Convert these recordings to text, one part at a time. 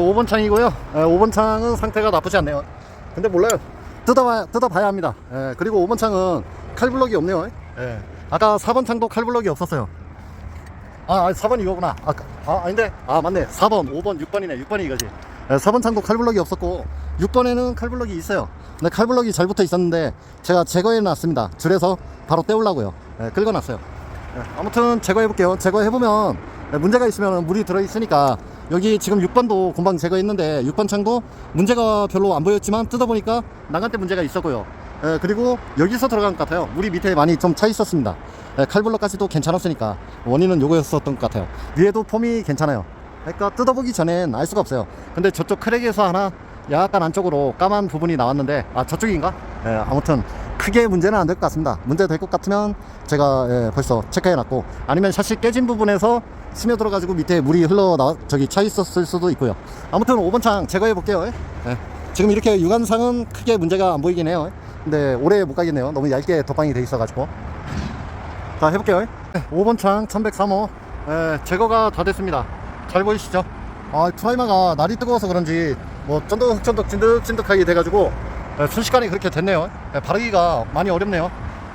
5번 창이고요. 5번 창은 상태가 나쁘지 않네요. 근데 몰라요. 뜯어봐야, 뜯어봐야 합니다. 예, 그리고 5번 창은 칼블럭이 없네요. 예. 아까 4번 창도 칼블럭이 없었어요. 아, 4번 이거구나. 아, 아, 아닌데? 아, 맞네. 4번, 5번, 6번이네. 6번이 이거지. 예, 4번 창도 칼블럭이 없었고, 6번에는 칼블럭이 있어요. 근데 칼블럭이 잘 붙어 있었는데, 제가 제거해 놨습니다. 줄에서 바로 떼우려고요. 예, 긁어 놨어요. 예, 아무튼 제거해 볼게요. 제거해 보면 문제가 있으면 물이 들어 있으니까 여기 지금 6번도 금방 제거했는데 6번 창도 문제가 별로 안 보였지만 뜯어 보니까 나간 때 문제가 있었고요. 예, 그리고 여기서 들어간 것 같아요. 물이 밑에 많이 좀 차 있었습니다. 예, 칼블럭까지도 괜찮았으니까 원인은 요거였었던 것 같아요. 위에도 폼이 괜찮아요. 그러니까 뜯어보기 전엔 알 수가 없어요. 근데 저쪽 크랙에서 하나 약간 안쪽으로 까만 부분이 나왔는데 아 저쪽인가? 예, 아무튼 크게 문제는 안 될 것 같습니다. 문제 될 것 같으면 제가 예, 벌써 체크해놨고 아니면 샷이 깨진 부분에서 스며들어가지고 밑에 물이 흘러 나 저기 차 있었을 수도 있고요. 아무튼 5번 창 제거해 볼게요. 예. 지금 이렇게 육안상은 크게 문제가 안 보이긴 해요. 근데 오래 못 가겠네요. 너무 얇게 덧방이 돼 있어가지고. 자 해볼게요. 5번 창 1103호 예, 제거가 다 됐습니다. 잘 보이시죠? 아 프라이머가 날이 뜨거워서 그런지 뭐 쫀득쫀득 찐득찐득하게 돼가지고 예, 순식간에 그렇게 됐네요. 예, 바르기가 많이 어렵네요.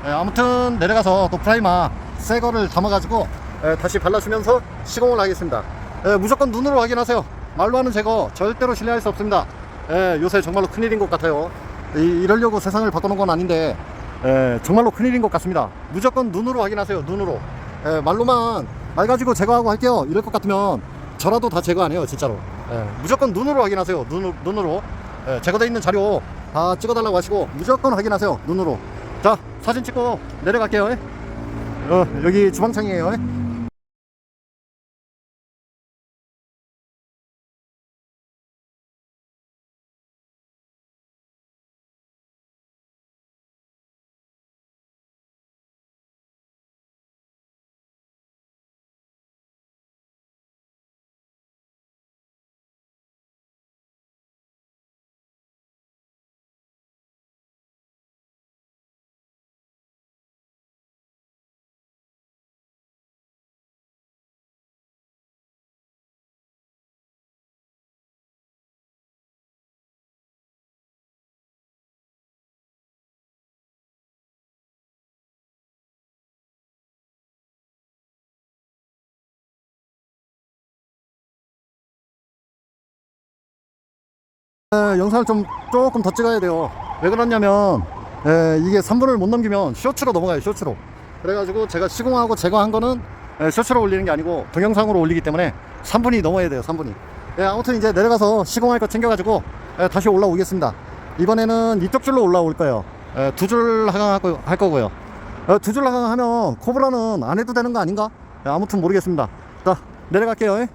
예, 아무튼 내려가서 또 프라이머 새 거를 담아가지고 예, 다시 발라주면서 시공을 하겠습니다. 예, 무조건 눈으로 확인하세요. 말로 하는 제거 절대로 신뢰할 수 없습니다. 예, 요새 정말로 큰일인 것 같아요. 이, 이러려고 세상을 바꾸는 건 아닌데 예, 정말로 큰일인 것 같습니다. 무조건 눈으로 확인하세요. 눈으로. 예, 말로만 말 가지고 제거하고 할게요. 이럴 것 같으면 저라도 다 제거 안 해요. 진짜로. 예, 무조건 눈으로 확인하세요. 눈으로. 눈으로. 예, 제거되어 있는 자료 다 찍어달라고 하시고 무조건 확인하세요. 눈으로. 자 사진 찍고 내려갈게요. 예. 어, 여기 주방창이에요. 에, 영상을 좀 조금 더 찍어야 돼요. 왜 그러냐면 에, 이게 3분을 못 넘기면 쇼츠로 넘어가요. 쇼츠로. 그래가지고 제가 시공하고 제거한 거는 에, 쇼츠로 올리는 게 아니고 동영상으로 올리기 때문에 3분이 넘어야 돼요. 3분이. 예, 아무튼 이제 내려가서 시공할 거 챙겨가지고 에, 다시 올라오겠습니다. 이번에는 이쪽 줄로 올라올 거예요. 두 줄 하강하고 할 거고요. 어, 두줄 하강 하면 코브라는 안 해도 되는 거 아닌가? 예, 아무튼 모르겠습니다. 자 내려갈게요. 예.